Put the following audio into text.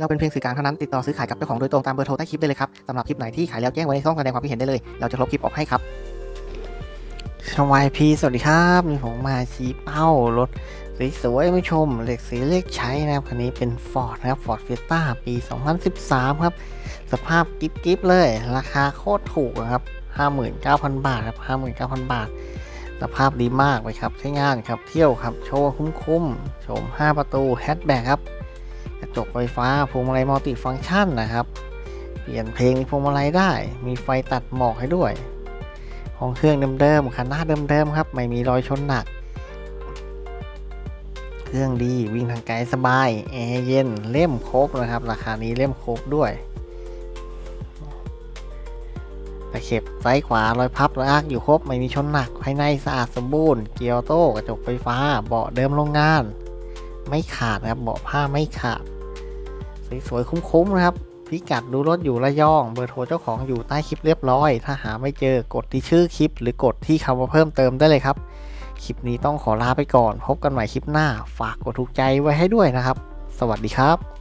เราเป็นเพียงสื่อกลางเท่านั้นติดต่อซื้อขายกับเจ้าของโดยตรงตามเบอร์โทรใต้คลิปได้เลยครับสำหรับคลิปไหนที่ขายแล้วแจ้งไว้ในช่องแสดงความคิดเห็นได้เลย เราจะลบคลิปออกให้ครับชวายพีสวัสดีครับมีผมมาชี้เป้ารถสวยๆไม่ชมเหล็กสีเลขใช้นะครับคันนี้เป็น Ford นะครับ Ford Fiesta ปี 2013 ครับ สภาพกิ๊บๆเลย ราคาโคตรถูกครับ 59,000 บาทครับ 59,000 บาท สภาพดีมากเลยครับ ใช้งานครับ เที่ยวครับ โชว์คุ้มๆ โฉม 5 ประตูแฮชแบ็กครับ กระจกไฟฟ้าพวงมาลัยมัลติฟังก์ชันนะครับ เปลี่ยนเพลงในพวงมาลัยได้ มีไฟตัดหมอกให้ด้วยห้องเครื่องเดิมๆคันหน้าเดิมๆครับ ไม่มีรอยชนหนัก เครื่องดีวิ่งทางไกลสบายแอร์เย็นเล่มครบนะครับ ราคานี้เล่มครบด้วยตะเข็บซ้ายขวารอยพับรอยอักอยู่ครบ ไม่มีชนหนักภายในสะอาดสมบูรณ์ เกียร์โต้กระจกไฟฟ้าเบาะเดิมโรงงาน ไม่ขาดนะครับเบาะผ้าไม่ขาด สวยๆคุ้มๆนะครับ พิกัดดูรถอยู่ระยอง เบอร์โทรเจ้าของอยู่ใต้คลิปเรียบร้อย ถ้าหาไม่เจอกดที่ชื่อคลิป หรือกดที่คำว่าเพิ่มเติมได้เลยครับ คลิปนี้ต้องขอลาไปก่อน พบกันใหม่คลิปหน้า ฝากกดถูกใจไว้ให้ด้วยนะครับ สวัสดีครับ